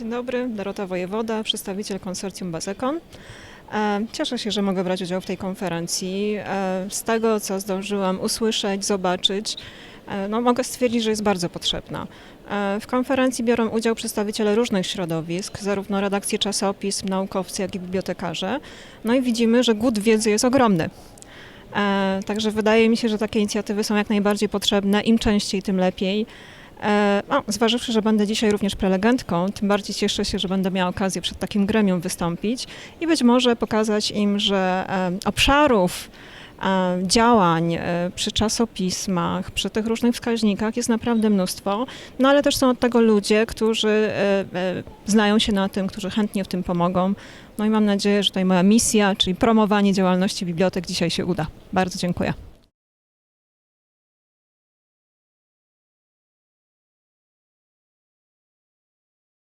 Dzień dobry, Dorota Wojewoda, przedstawiciel konsorcjum Bazekon. E, Cieszę się, że mogę brać udział w tej konferencji. E, Z tego, co zdążyłam usłyszeć, zobaczyć, e, no, mogę stwierdzić, że jest bardzo potrzebna. W konferencji biorą udział przedstawiciele różnych środowisk, zarówno redakcji czasopism, naukowcy, jak i bibliotekarze. No i widzimy, że głód wiedzy jest ogromny. Także wydaje mi się, że takie inicjatywy są jak najbardziej potrzebne. Im częściej, tym lepiej. E, No, zważywszy, że będę dzisiaj również prelegentką, tym bardziej cieszę się, że będę miała okazję przed takim gremium wystąpić i być może pokazać im, że e, obszarów e, działań przy czasopismach, przy tych różnych wskaźnikach jest naprawdę mnóstwo, no ale też są od tego ludzie, którzy znają się na tym, którzy chętnie w tym pomogą. No i mam nadzieję, że tutaj moja misja, czyli promowanie działalności bibliotek dzisiaj się uda. Bardzo dziękuję.